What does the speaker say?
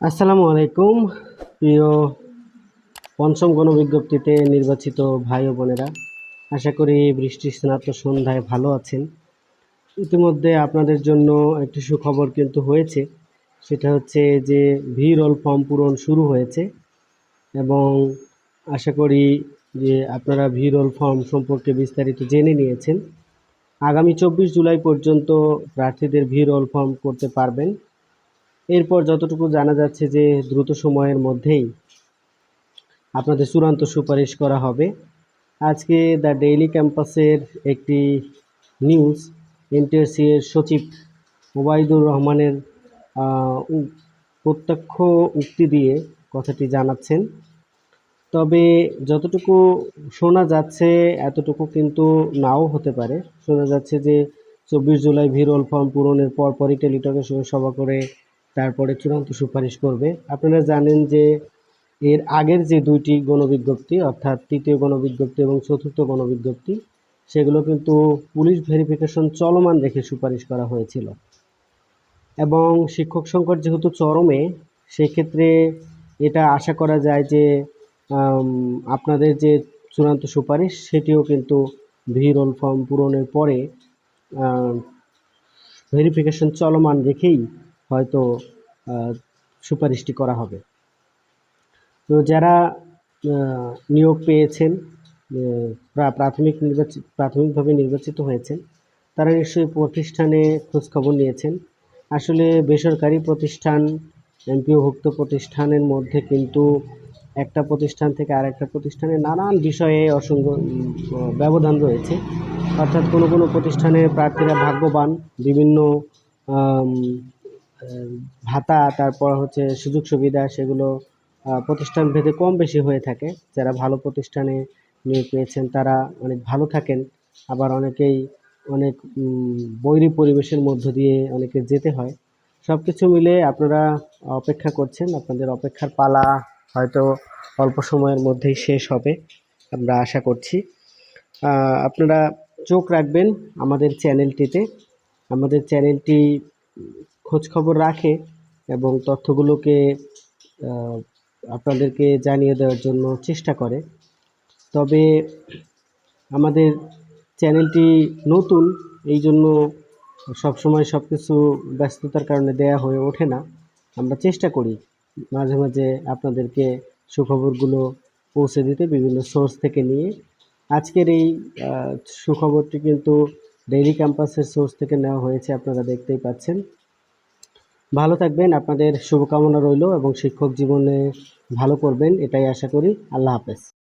আসসালামু আলাইকুম, প্রিয় পঞ্চম গণবিজ্ঞপ্তিতে নির্বাচিত ভাই ও বোনেরা। আশা করি বৃষ্টি স্নাত সন্ধ্যায় ভালো আছেন। ইতিমধ্যে আপনাদের জন্য একটি সুখবর কিন্তু হয়েছে। সেটা হচ্ছে যে ভি রোল ফর্ম পূরণ শুরু হয়েছে এবং আশা করি যে আপনারা ভি রোল ফর্ম সম্পর্কে বিস্তারিত জেনে নিয়েছেন। আগামী চব্বিশ জুলাই পর্যন্ত প্রার্থীদের ভি রোল ফর্ম করতে পারবেন। এরপর যতটুকু জানা যাচ্ছে যে দ্রুত সময়ের মধ্যেই আপনাদের চূড়ান্ত সুপারিশ করা হবে। আজকে দ্য ডেইলি ক্যাম্পাসের একটি নিউজ এনটিএসসি এর সচিব ওবায়দুর রহমানের প্রত্যক্ষ উক্তি দিয়ে কথাটি জানাচ্ছেন। তবে যতটুকু শোনা যাচ্ছে, এতটুকু কিন্তু নাও হতে পারে। শোনা যাচ্ছে যে চব্বিশ জুলাই ভিরল ফর্ম পূরণের পরপরই টেলিটকের সঙ্গে সভা করে তারপরে চূড়ান্ত সুপারিশ করবে। আপনারা জানেন যে এর আগের যে দুইটি গণবিজ্ঞপ্তি, অর্থাৎ তৃতীয় গণবিজ্ঞপ্তি এবং চতুর্থ গণবিজ্ঞপ্তি, সেগুলো কিন্তু পুলিশ ভেরিফিকেশন চলমান রেখে সুপারিশ করা হয়েছিল। এবং শিক্ষক সংকট যেহেতু চরমে, সেক্ষেত্রে এটা আশা করা যায় যে আপনাদের যে চূড়ান্ত সুপারিশ, সেটিও কিন্তু ভি রোল ফর্ম পূরণের পরে ভেরিফিকেশন চলমান রেখেই হয়তো সুপারিশটি করা হবে। তো যারা নিয়োগ পেয়েছেন প্রা- প্রাথমিক নির্বাচিত প্রাথমিকভাবে নির্বাচিত হয়েছেন, তারা নিশ্চয়ই প্রতিষ্ঠানে খোঁজখবর নিয়েছেন। আসলে বেসরকারি প্রতিষ্ঠান, এমপিওভুক্ত প্রতিষ্ঠানের মধ্যে কিন্তু একটা প্রতিষ্ঠান থেকে আরেকটা প্রতিষ্ঠানে নানান বিষয়ে অসংখ্য ব্যবধান রয়েছে। অর্থাৎ কোনো কোনো প্রতিষ্ঠানে প্রার্থীরা ভাগ্যবান, বিভিন্ন ভাতা, তারপর হচ্ছে সুযোগ সুবিধা সেগুলো প্রতিষ্ঠান ভেদে কম বেশি হয়ে থাকে। যারা ভালো প্রতিষ্ঠানে নিয়োগ পেয়েছেন তারা অনেক ভালো থাকেন। আবার অনেকেই অনেক বৈরী পরিবেশের মধ্য দিয়ে অনেকে যেতে হয়। সব কিছু মিলে আপনারা অপেক্ষা করছেন। আপনাদের অপেক্ষার পালা হয়তো অল্প সময়ের মধ্যেই শেষ হবে, আমরা আশা করছি। আপনারা চোখ রাখবেন আমাদের চ্যানেলটিতে। আমাদের চ্যানেলটি খোঁজ খবর রাখে এবং তথ্যগুলোকে আপনাদেরকে জানিয়ে দেওয়ার জন্য চেষ্টা করে। তবে আমাদের চ্যানেলটি নতুন, এই জন্য সবসময় সব কিছু ব্যস্ততার কারণে দেয়া হয়ে ওঠে না। আমরা চেষ্টা করি মাঝে মাঝে আপনাদেরকে সুখবরগুলো পৌঁছে দিতে বিভিন্ন সোর্স থেকে নিয়ে। আজকের এই সুখবরটি কিন্তু ডেইলি ক্যাম্পাসের সোর্স থেকে নেওয়া হয়েছে, আপনারা দেখতেই পাচ্ছেন। ভালো থাকবেন, আপনাদের শুভকামনা রইল এবং শিক্ষক জীবনে ভালো করবেন, এটাই আশা করি। আল্লাহ হাফেজ।